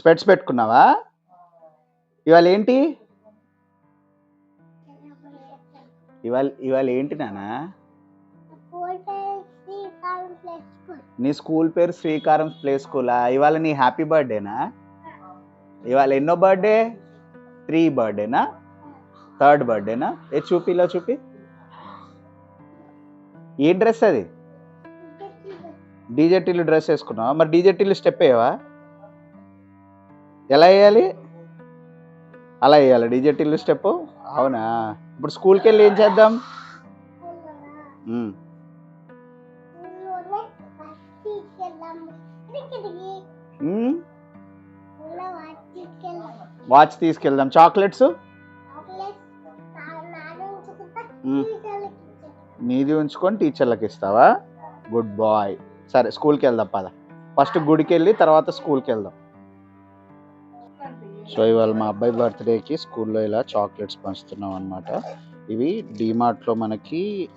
స్పెట్స్ పెట్టుకున్నావా? ఇవాళ ఏంటి? ఇవాళ ఇవాళ ఏంటి నానా? నీ స్కూల్ పేరు శ్రీకారం ప్లే స్కూలా? ఇవాళ నీ హ్యాపీ బర్త్డేనా? ఇవాళ ఎన్నో బర్త్డే? త్రీ బర్త్డేనా? థర్డ్ బర్త్డేనా? ఏ చూపి ఇలా చూపి. ఏ డ్రెస్ అది? డీజే డీజేటీలు డ్రెస్ వేసుకున్నావా? మరి డీజేటీలు స్టెప్ అయ్యావా ఎలా వేయాలి? అలా వేయాలి. డీజేటీలు స్టెప్. అవునా? ఇప్పుడు స్కూల్కి వెళ్ళి ఏం చేద్దాం? వాచ్ తీసుకెళ్దాం. చాక్లెట్స్. నీది ఉంచుకొని టీచర్లకు ఇస్తావా? Good boy. సరే స్కూల్కి వెళ్దాం పద. ఫస్ట్ గుడికి వెళ్ళి తర్వాత స్కూల్కి వెళ్దాం సో ఇవాళ మా అబ్బాయి బర్త్డేకి స్కూల్లో ఇలా చాక్లెట్స్ పంచుతున్నాం అనమాట ఇవి డీమార్ట్లో మనకి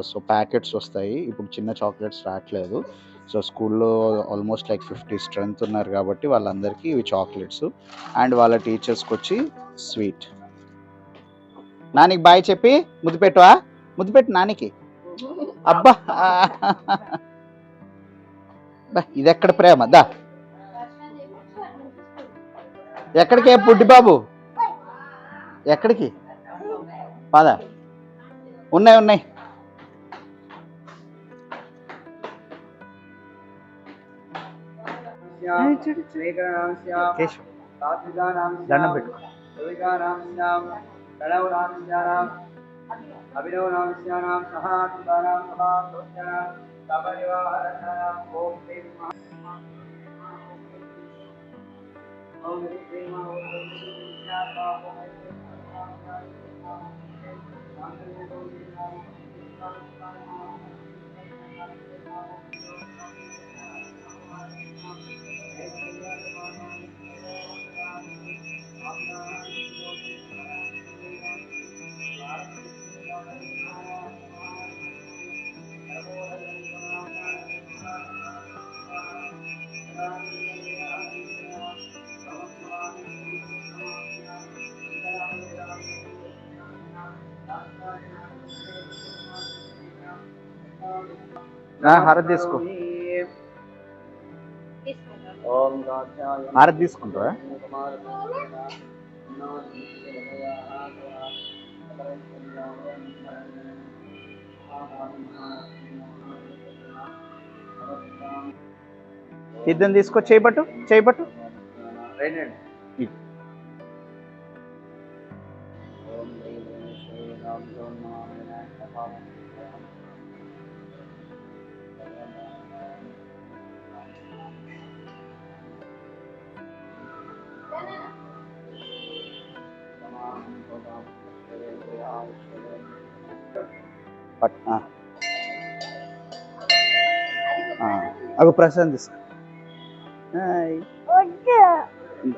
సో ప్యాకెట్స్ వస్తాయి. ఇప్పుడు చిన్న చాక్లెట్స్ రావట్లేదు. సో స్కూల్లో ఆల్మోస్ట్ లైక్ ఫిఫ్టీ స్ట్రెంత్ ఉన్నారు కాబట్టి వాళ్ళందరికీ ఇవి చాక్లెట్స్. అండ్ వాళ్ళ టీచర్స్కి వచ్చి స్వీట్. నానికి బాయ్ చెప్పి ముద్దు పెట్టువా ముద్దు పెట్టు నానికి. అబ్బా! ఇది ఎక్కడ ప్రేమ? దా. ఎక్కడికే పుట్టి బాబు ఎక్కడికి? పద. ఉన్నాయి ఉన్నాయి. కేశవ్ దండం పెట్టు. అభినవనాంశానాం సహానాం సహానాం సపరివాహరణాం ఓం Thank you. హారతి తీసుకో. ఓం హారతి తీసుకుంటావా? ఇద్దరిని తీసుకో చేయబట్టు చేయబట్టు రైట్ పట్ అగో ప్రశాంత్.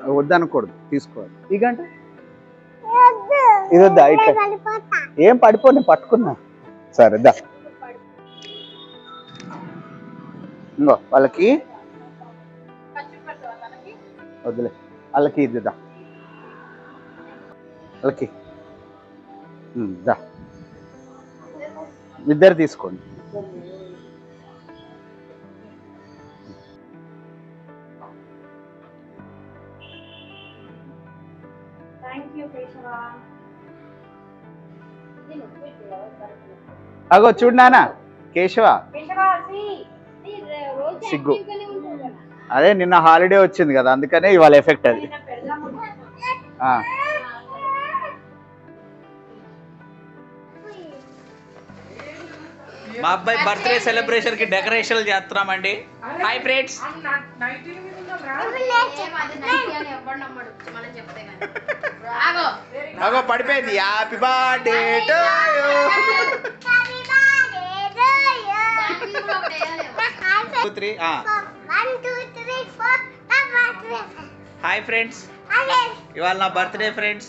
వద్దనకూడదు తీసుకోవాలి. గంట? ఇది వద్దా ఇట్లా. ఏం పడిపో నేను పట్టుకున్నా. సరే దా. ఇంకో వాళ్ళకి? వదిలే వాళ్ళకి ఇది దా. వాళ్ళకి. దా. ఇద్దరు తీసుకోండి. అగో చూడు నాన్న కేశవ. సిగ్గు. అదే నిన్న హాలిడే వచ్చింది కదా అందుకనే ఇవాళ ఎఫెక్ట్ అది. మా అబ్బాయి బర్త్డే సెలబ్రేషన్కి డెకరేషన్ చేస్తున్నామండి. హాయ్ ఫ్రెండ్స్ అగో పడిపోయింది. Happy birthday to you three hi friends ఇవాళ నా బర్త్డే ఫ్రెండ్స్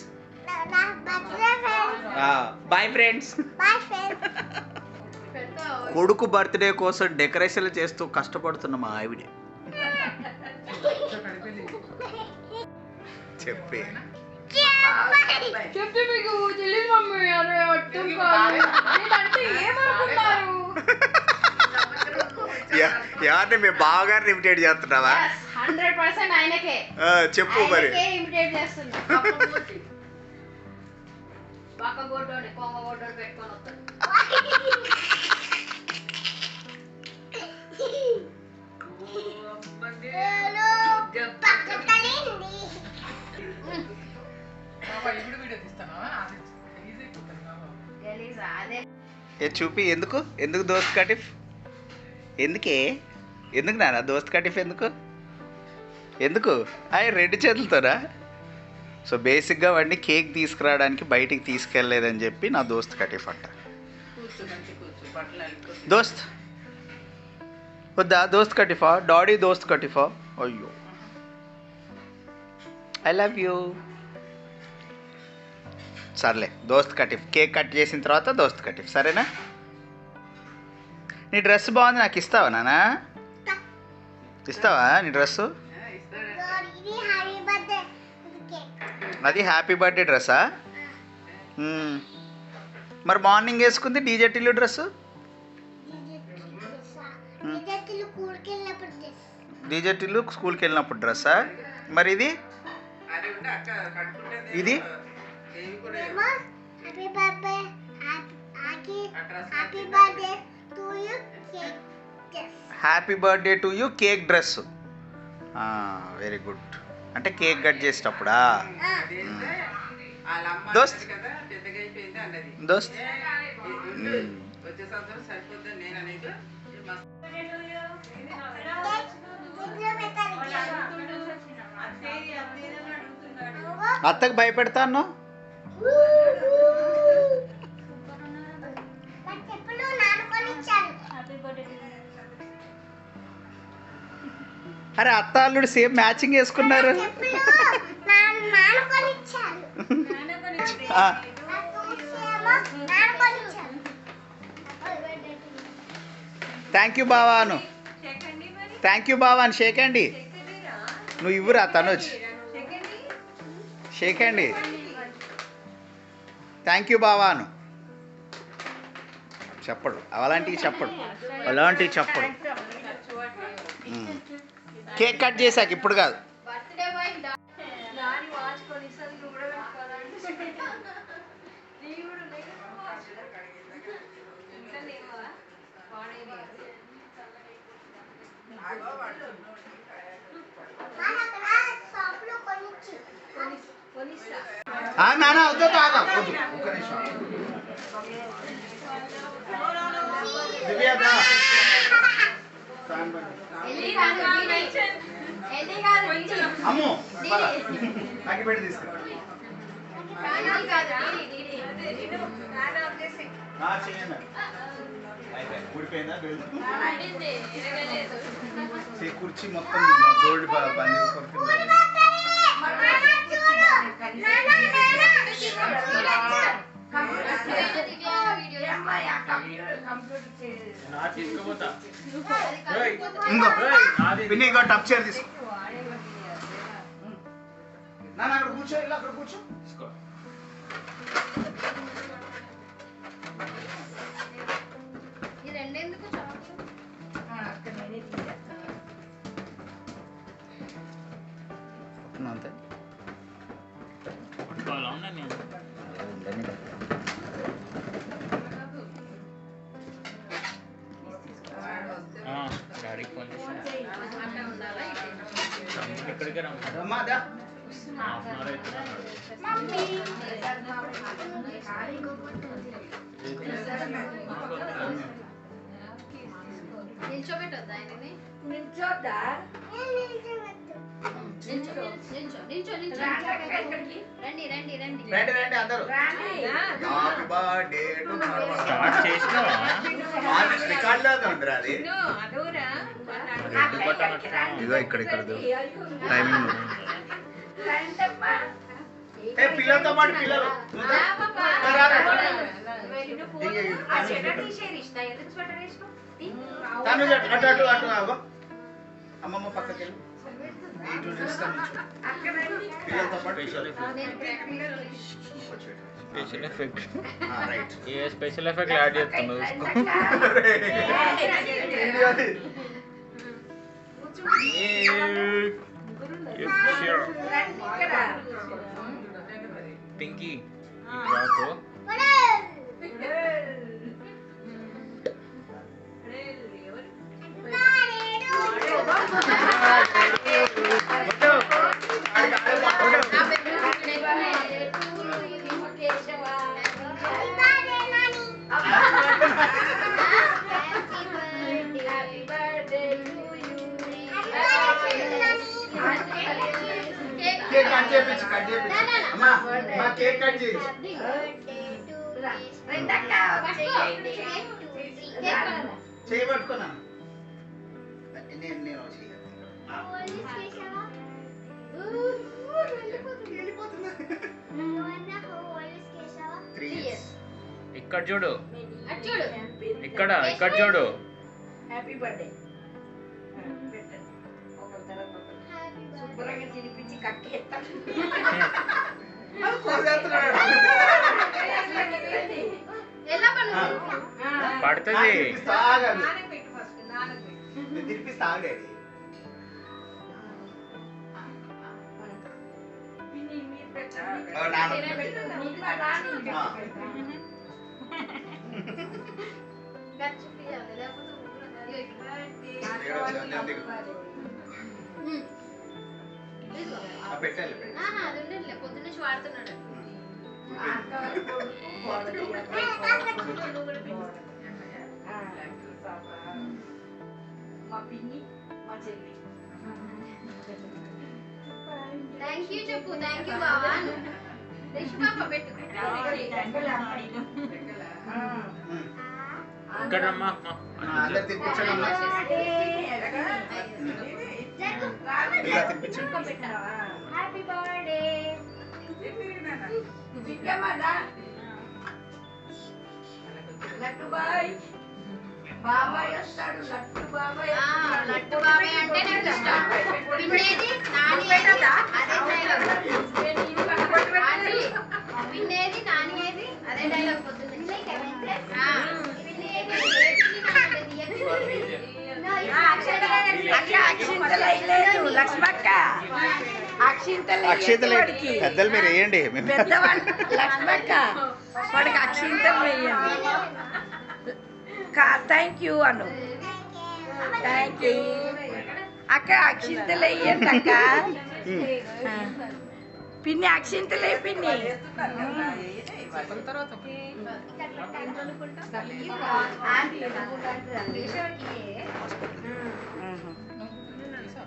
బాయ్ ఫ్రెండ్స్ కొడుకు బర్త్డే కోసం డెకరేషన్లు చేస్తూ కష్టపడుతున్న మా ఆవిడ. చెప్పి. చెప్తే మీకు తెలియదు మమ్మీ అరే అర్థం కాదు. నేనంటే ఏమనుకున్నారు ఎవరిని మీ బావగారిని ఇమిటేట్ చేస్తున్నావా? హండ్రెడ్ పర్సెంట్ ఆయనకే. ఆ, చెప్పు మరి. ఆయనకే ఇమిటేట్ చేస్తున్నా. పక్క గొడ్డోని కొంగ గొడ్డోని పెట్టుకొని వస్తాడు. ఏ చూపి ఎందుకు? ఎందుకు దోస్త్ కటిఫ్? ఎందుకే? ఎందుకు నాన్న? దోస్త్ కటిఫ్ ఎందుకు? ఎందుకు? అయ్యి రెండు చేతులతోనా? సో బేసిక్గా వాడిని కేక్ తీసుకురావడానికి బయటికి తీసుకెళ్ళలేదని చెప్పి నా దోస్త్ కటిఫ్ అంట. దోస్త్? వద్దా? దోస్త్ కటిఫా? డాడీ దోస్త్ కటిఫా? అయ్యో. I love you. సర్లే దోస్త్ కటిఫ్. కేక్ కట్ చేసిన తర్వాత దోస్త్ కటిఫ్. సరేనా? నీ డ్రెస్ బాగుంది నాకు ఇస్తావా నానా? ఇస్తావా నీ డ్రెస్సు? అది హ్యాపీ బర్త్డే డ్రెస్సా. మరి మార్నింగ్ వేసుకుంది DJ Tillu dress? DJ Tillu స్కూల్కి వెళ్ళినప్పుడు డ్రెస్సా? మరి ఇది? ఇది? Happy birthday happy birthday to you cake happy birthday to you cake dress very good అంటే కేక్ కట్ చేసేటప్పుడా? దోస్త్. దోస్త్. మ్మ్. అత్తకు భయపెడతాను అరే అత్త అల్లుడు సేమ్ మ్యాచింగ్ వేసుకున్నారు. థ్యాంక్ యూ బావాను. థ్యాంక్ యూ బావా అని షేక్ అండి. నువ్వు ఇవ్వురా తనుజ్ షేక్ అండి. థ్యాంక్ యూ బావాను చెప్పడు అలాంటివి చెప్పడు అలాంటివి చెప్పడు. కేక్ కట్ చేశాక ఇప్పుడు కాదు నాన్న వద్దు తాగా. వద్దు నిమిషం. అమ్ము. నాకు పెట్టి తీసుకురా. సే కుర్చీ మొత్తం గోల్డ్ బంద్ చేసుకొని ఇంకో. పిన్ని ఇంకో. టప్ చైర్ తీసుకో నాన్న అక్కడ కూర్చో ఇలా అక్కడ కూర్చో ఈ రండి అందరూ. హ్యాపీ బర్త్డే టు స్టార్ట్ చేసినావా? రికార్డ్ లాగా ఉంది అది. అదూరా రెడ్ బటన్ అట్లా ఇదిగో ఇక్కడ ఇక్కడ టైమింగ్ ఏ పిల్లలతో పాటు పిల్లలు ఆ స్వెటర్ తీసేది ఇస్తా ఎందుకు స్వెటర్ వేసినావు తను అటు అటు అటు ఆగో అమ్మమ్మ పక్కకి వెళ్ళు స్పెషల్ ఎఫెక్ట్ ఏ స్పెషల్ ఎఫెక్ట్ యాడ్ చేస్తున్నావు చూసుకో పింకీ రాకు కేక్ కట్ చేపించు కట్ చేపించు. అమ్మా అమ్మా కేక్ కట్ చేయించు చేయి. పట్టుకున్నా నేను నేను ఇక్కడ చూడు. ఇక్కడ ఇక్కడ చూడు. హ్యాపీ బర్త్డే శుభ్రంగా తినిపించి కక్కేస్తాను పడుతుంది ఆగండి. నుంచి వాడుతున్నాడు. మా పిన్ని మా చెల్లి థ్యాంక్ యూ చెప్పు థ్యాంక్ యూ బావా పెట్టు అందరు తినిపించండి అమ్మా. ఇలా తినిపించండి. హ్యాపీ బర్త్డే లడ్డు బాయ్ బాబాయ్ వస్తాడు. లడ్డు బాబాయ్ లడ్డు బాబాయ్ అంటే నాకు ఇష్టం పిన్నేది అక్షింతలు. పెద్దలు మీరు వేయండి. మేము పెద్దవాళ్ళు లక్ష్మక్క వాడికి అక్షింతలు వేయండి. థ్యాంక్ యూ అను. థ్యాంక్ యూ అక్క అక్షింతలు వేయండి అక్క. పిన్ని అక్షింతలు వేయి పిన్ని.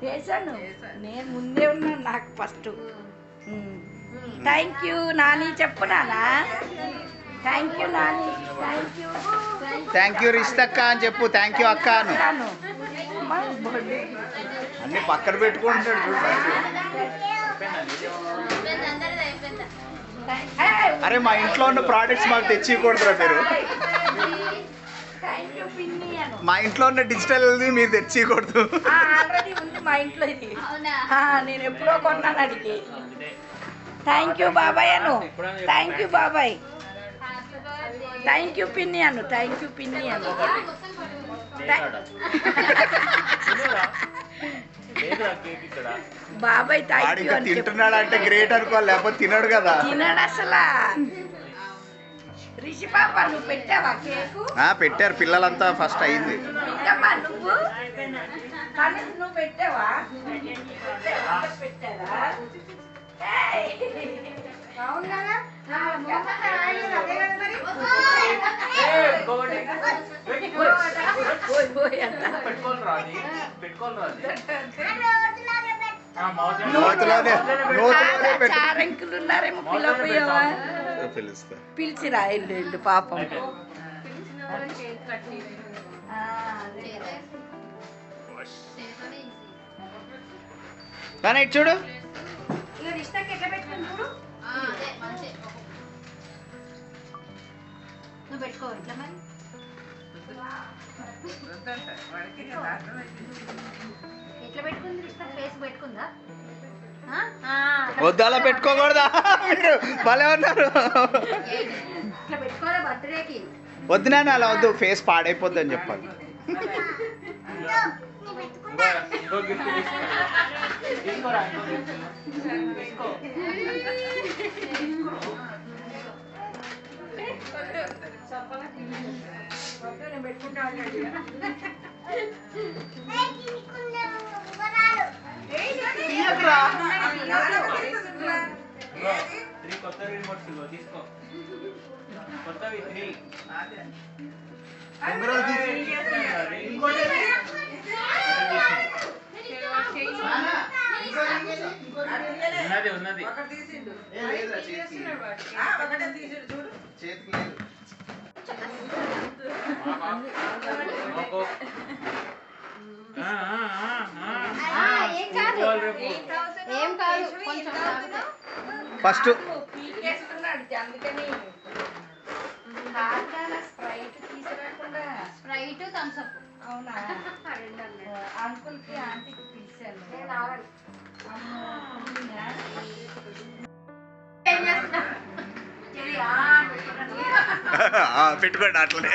వేసాను నేను ముందే ఉన్నాను నాకు ఫస్ట్ థ్యాంక్ యూ నాని. చెప్పు నానా thank you Nani. Thank you thank you రిషితక్క అని చెప్పు. థ్యాంక్ యూ అక్క అను. అన్ని పక్కన పెట్టుకుంటాడు చూడు. అయిపోయింది, అందరిది అయిపోయిందా? ఏయ్, అరే మా ఇంట్లో ఉన్న ప్రోడక్ట్స్ మాకు తెచ్చికూడదురా మీరు. మా ఇంట్లో ఉన్న డిజిటల్ మీరు తెచ్చికూడదు ఆల్రెడీ ఉంది మా ఇంట్లో ఇది. అవునా? ఆ, నేను ఎప్పుడో కొన్నాను అడిగి. థ్యాంక్ యూ బాబాయ్ అను. థ్యాంక్ యూ బాబాయ్. థ్యాంక్ యూ పిన్ని అను. థ్యాంక్ యూ పిన్ని అను. లేదురా కేక్ ఇక్కడ బాబాయ్ థ్యాంక్ వాడు యూ ఇంకా అని చెప్పు. తింటున్నాడు అంటే గ్రేట్ అనుకోవాలి లేకపోతే తినడు కదా. తినడు అసలా. పెట్టారు. పిల్లలంతా ఫస్ట్ అయింది? పెట్టారా. నోతిలోనే నోతిలోనే చాలా పిలుస్తా పిలిచిరా ఇల్లు ఇల్లు పాపం. ఆ, అదే. కదా. కానీ ఇటు చూడు. ఎట్లా పెట్టుకుంది ఇష్టం ఫేస్ పెట్టుకుందా? వద్దు అలా పెట్టుకోకూడదా? మీరు భలే ఉన్నారు. వద్దు నాన్న అలా వద్దు. ఫేస్ పాడైపోద్ది అని చెప్పాలి. ఇంకో. త్రీ కొత్త రిమోట్స్ తీసుకో. కొత్తవి త్రీ. ఉన్నది ఉన్నది. ఒకటి తీసిండు. ఆ, ఒకటే తీసిండు చూడు. మాకు ఆ, ఆ, ఆ, ఆ. ఆ, ఏం కాదు. కొంచెం. ఫస్ట్. అందుకని స్ప్రైట్ తీసుకురాకుండా స్ప్రైట్ థమ్స్ అప్. అవునా? అన్నాడు. అంకుల్కి ఆంటీకి పిలిచాను నేను ఆగను. అమ్మో, అవునా? ఏం చేస్తున్నా ఇది ఆ పెట్టుకోండి అట్లనే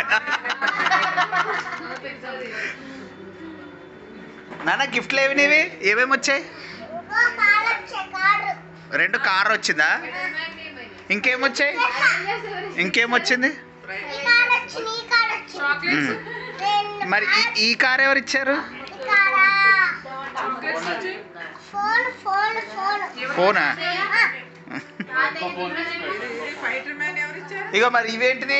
నాన్న గిఫ్ట్లు ఏవి నీవి? ఏమేమి వచ్చాయి? రెండు కార్ వచ్చిందా? ఇంకేమొచ్చాయి? ఇంకేమొచ్చింది. మరి ఈ- ఈ కార్ ఎవరు ఇచ్చారు ఫోనా ఫైటర్ మ్యాన్ ఎవరు ఇచ్చారు ఇగో మరి ఇవేంటిది?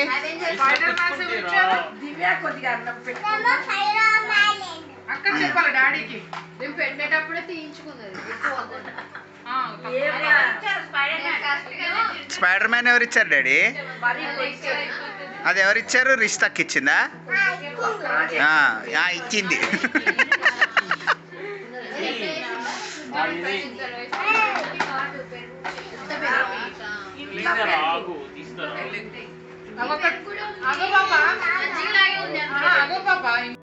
అక్కడ చెప్పాలి డాడీకి? మేము పెట్టేటప్పుడే తీయించుకున్నది? స్పైడర్ మ్యాన్ ఎవరు ఇచ్చారు డాడీ. అది ఎవరు ఇచ్చారు? రిష్ ఇచ్చిందా? ఆ, ఆ, ఇచ్చింది. అగో ఉంది అగో